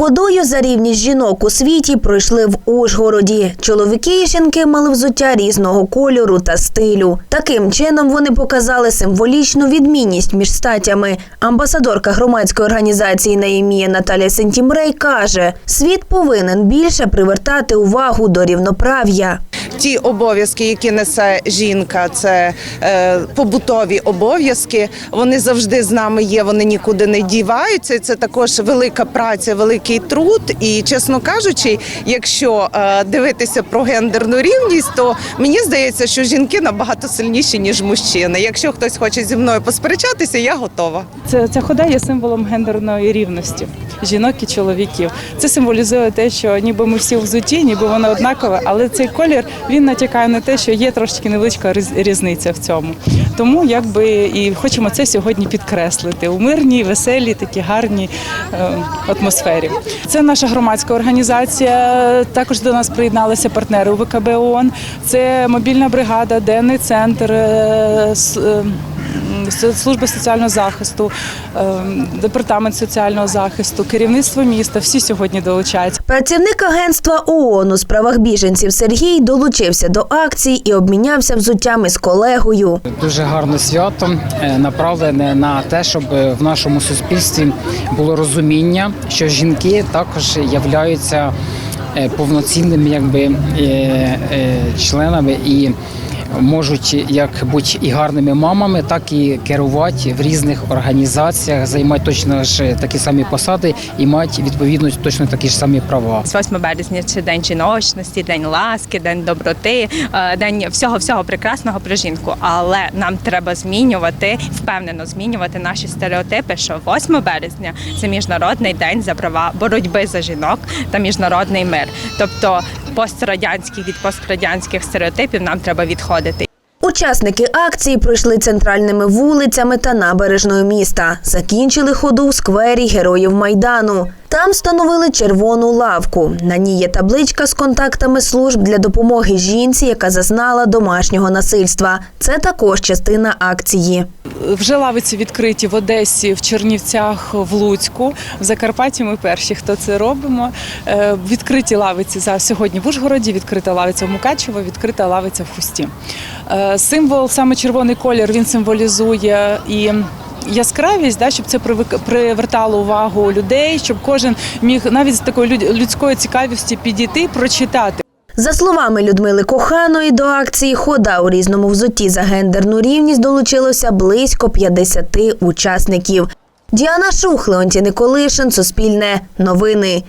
Ходою за рівність жінок у світі пройшли в Ужгороді. Чоловіки і жінки мали взуття різного кольору та стилю. Таким чином вони показали символічну відмінність між статями. Амбасадорка громадської організації Наємія Наталя Сентімрей каже: світ повинен більше привертати увагу до рівноправ'я. Ті обов'язки, які несе жінка, це е, побутові обов'язки. Вони завжди з нами є, вони нікуди не діваються. Це також велика праця, великий труд. І чесно кажучи, якщо е, дивитися про гендерну рівність, то мені здається, що жінки набагато сильніші ніж мужчини. Якщо хтось хоче зі мною посперечатися, я готова. Це ця хода є символом гендерної рівності жінок і чоловіків. Це символізує те, що ніби ми всі взуті, ніби воно однакове, але цей колір він натякає на те, що є трошки невеличка різниця в цьому. Тому якби і хочемо це сьогодні підкреслити у мирній, веселій, такі гарній е, атмосфері. Це наша громадська організація. Також до нас приєдналися партнери УВКБ ООН. Це мобільна бригада, денний центр. С- С- служба соціального захисту, е, департамент соціального захисту, керівництво міста. Всі сьогодні долучаються. Працівник агентства ООН у справах біженців Сергій долучився до акції і обмінявся взуттями з колегою. Дуже гарне свято е, направлене на те, щоб е, в нашому суспільстві було розуміння, що жінки також являються е, повноцінними якби, членами і можуть як бути і гарними мамами, так і керувати в різних організаціях, займати точно ж такі самі посади і мають відповідно точно такі ж самі права. З 8 березня це день жіночності, день ласки, день доброти, е, день всього всього прекрасного про жінку. Але нам треба змінювати, впевнено змінювати наші стереотипи. Що 8 березня це міжнародний день за права боротьби за жінок та міжнародний мир. Тобто пострадянських від пострадянських стереотипів нам треба відходити. Учасники акції пройшли центральними вулицями та набережною міста. Закінчили ходу в сквері Героїв Майдану. Там встановили червону лавку. На ній є табличка з контактами служб для допомоги жінці, яка зазнала домашнього насильства. Це також частина акції. Вже лавиці відкриті в Одесі, в Чернівцях, в Луцьку. В Закарпатті ми перші, хто це робимо. Е, Відкриті лавиці за сьогодні в Ужгороді, відкрита лавиця в Мукачево, відкрита лавиця в Хусті. Е, Символ, саме червоний колір, він символізує і. Яскравість, да, щоб це привертало увагу людей, щоб кожен міг навіть з такої люд- людської цікавості підійти, прочитати. За словами Людмили Коханої, до акції Хода у різному взутті за гендерну рівність долучилося близько 50 учасників. Діана Шух, Леонтій Николишин, Суспільне, Новини.